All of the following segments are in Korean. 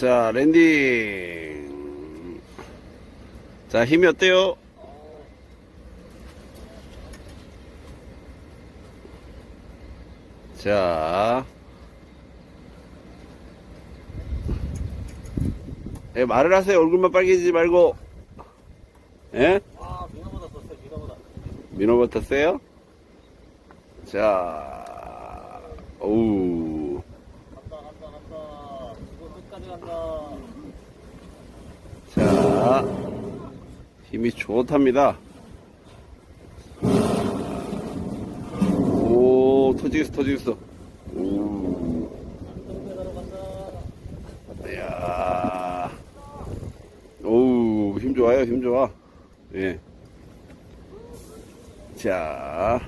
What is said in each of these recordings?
자, 랜딩. 자, 힘이 어때요? 자. 예, 말을 하세요. 얼굴만 빨개지지 말고. 예? 민호부터 세요? 자, 오우. 간다, 간다, 간다. 이거 끝까지 간다. 자, 힘이 좋답니다. 오, 터지겠어, 터지겠어. 이야. 오우, 힘 좋아요, 힘 좋아. 예. 자.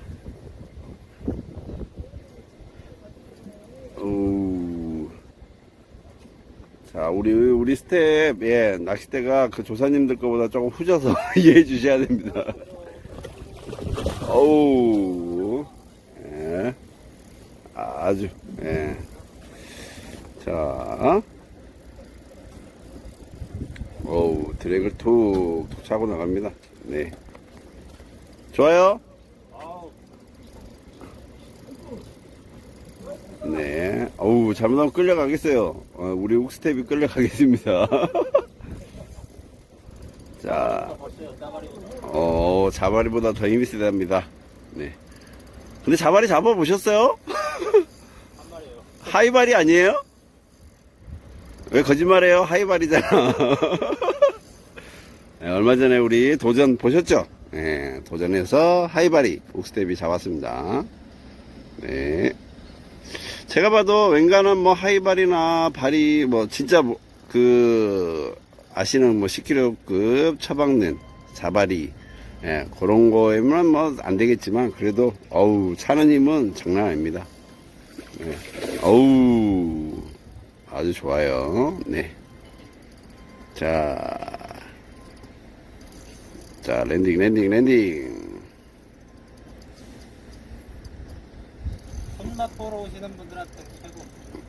오. 자, 우리, 우리 스텝, 예, 낚싯대가 그 조사님들 거보다 조금 후져서 이해해 주셔야 됩니다. 어우, 예. 아주, 예. 자. 어우, 드랙을 툭, 툭 차고 나갑니다. 네. 좋아요? 네. 어우, 잘못하면 끌려가겠어요. 어, 우리 욱스텝이 끌려가겠습니다. 자. 어, 자바리보다 더 힘이 세답니다. 네. 근데 자바리 잡아보셨어요? 하이발이 아니에요? 왜 거짓말해요? 하이발이잖아. 네, 얼마 전에 우리 도전 보셨죠? 네, 도전해서 하이발이 옥스텝이 잡았습니다. 네. 제가 봐도 웬간한 뭐 하이발이나 발이 뭐 진짜 뭐 그 아시는 뭐 10kg급 처박는 자발이 예, 그런 거에만 뭐 안 되겠지만 그래도 어우 차는 힘은 장난 아닙니다. 네. 어우, 아주 좋아요. 네. 자, 자, 랜딩, 랜딩, 랜딩. 손맛 보러 오시는 분들한테 최고.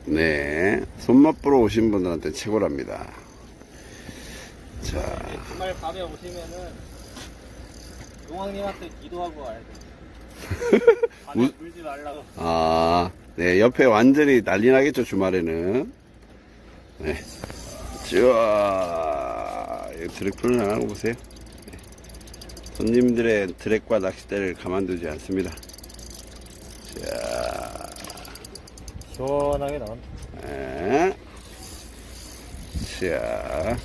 네. 손맛 보러 오신 분들한테 최고랍니다. 자, 네, 주말 밤에 오시면은 용왕님한테 기도하고 와야 돼. 밤에 우- 물지 말라고. 아, 네. 옆에 완전히 난리 나겠죠, 주말에는. 네. 자, 이 드랙 풀 나가는 거 보세요. 네. 손님들의 드랙과 낚싯대를 가만두지 않습니다. 시원하게 나온다. 네. 자.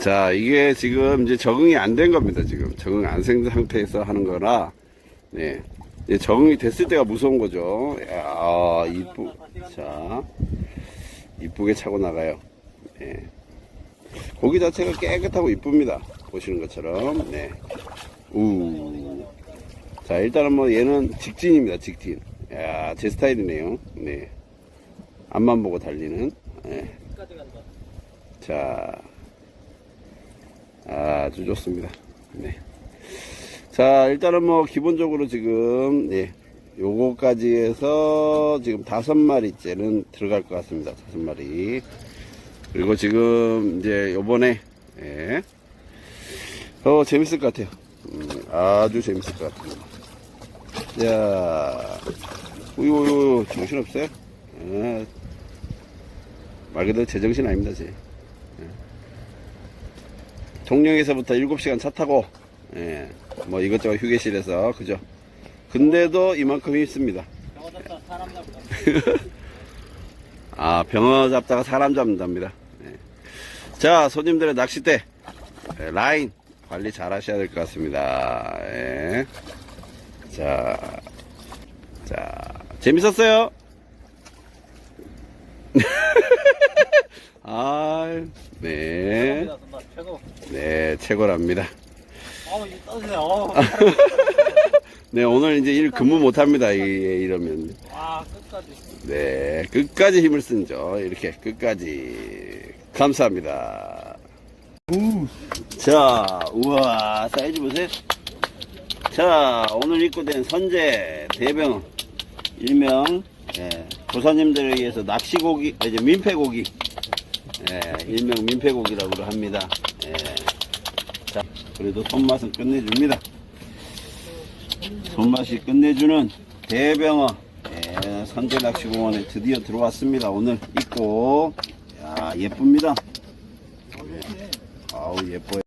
자, 이게 지금 이제 적응이 안 된 겁니다, 지금. 적응 안 된 상태에서 하는 거라, 네. 이제 적응이 됐을 때가 무서운 거죠. 야, 이쁘, 자, 이쁘게 차고 나가요. 네. 고기 자체가 깨끗하고 이쁩니다. 보시는 것처럼, 네. 우. 자, 일단은 뭐 얘는 직진입니다, 직진. 야, 제 스타일이네요. 네. 앞만 보고 달리는, 네. 자, 아주 좋습니다. 네. 자, 일단은 뭐, 기본적으로 지금, 예, 요거까지 해서 지금 다섯 마리째는 들어갈 것 같습니다. 다섯 마리. 그리고 지금, 이제 요번에, 예, 어, 재밌을 것 같아요. 음, 아주 재밌을 것 같습니다. 자, 우유, 우유, 정신없어요? 아, 말 그대로 제정신 아닙니다, 제. 종령에서부터 7시간 차 타고, 예, 뭐 이것저것 휴게실에서, 그죠? 근데도 이만큼 힘씁니다. 아, 병어 잡다가 사람 잡는답니다. 예. 자, 손님들의 낚싯대, 예, 라인 관리 잘 하셔야 될 것 같습니다. 예. 자, 자, 재밌었어요? 아, 네. 최고. 네, 최고랍니다. 네, 오늘 이제 일 근무 못 합니다. 이- 이러면. 와, 끝까지. 네, 끝까지 힘을 쓴죠. 이렇게 끝까지. 감사합니다. 자, 우와, 사이즈 보세요. 자, 오늘 입고된 선제 대병 일명 예, 조사님들에 의해서 낚시고기, 아, 이제 민폐고기, 예, 일명 민폐고기라고 합니다. 예. 자, 그래도 손맛은 끝내줍니다. 손맛이 끝내주는 대병어, 예, 선제 낚시공원에 드디어 들어왔습니다. 오늘 입고, 야, 예쁩니다. 예. 아우, 예뻐요.